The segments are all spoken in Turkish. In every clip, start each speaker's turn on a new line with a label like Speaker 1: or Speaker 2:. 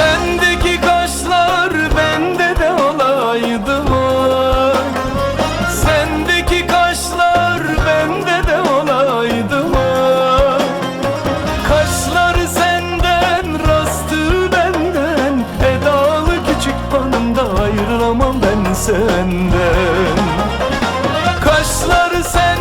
Speaker 1: Sendeki kaşlar bende de olaydı vay. Sendeki kaşlar bende de olaydı vay. Kaşlar senden rastı benden. Edalı küçük banımda ayrılamam ben senden. Kaşlar senden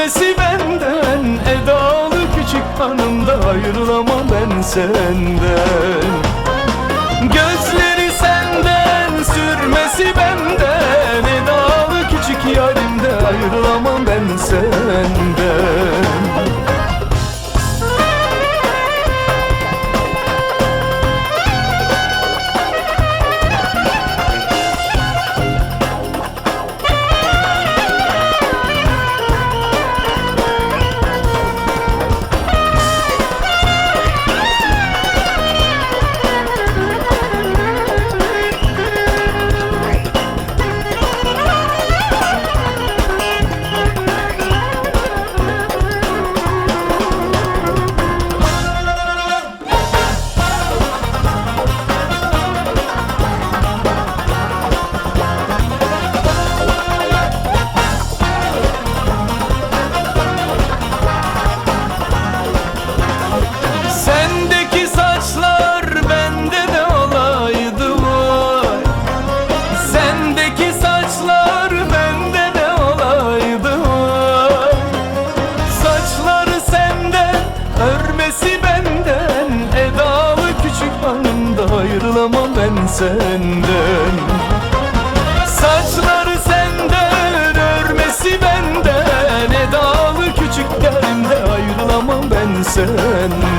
Speaker 1: Gelmesi benden Edalı küçük hanımda Ayrılamam ben senden. Gözleri senden Sürmesi benden Edalı küçük yarimde Ayrılamam ben senden. Senden Saçları senden, örmesi benden. Edalı küçük yerimde ayrılamam ben senden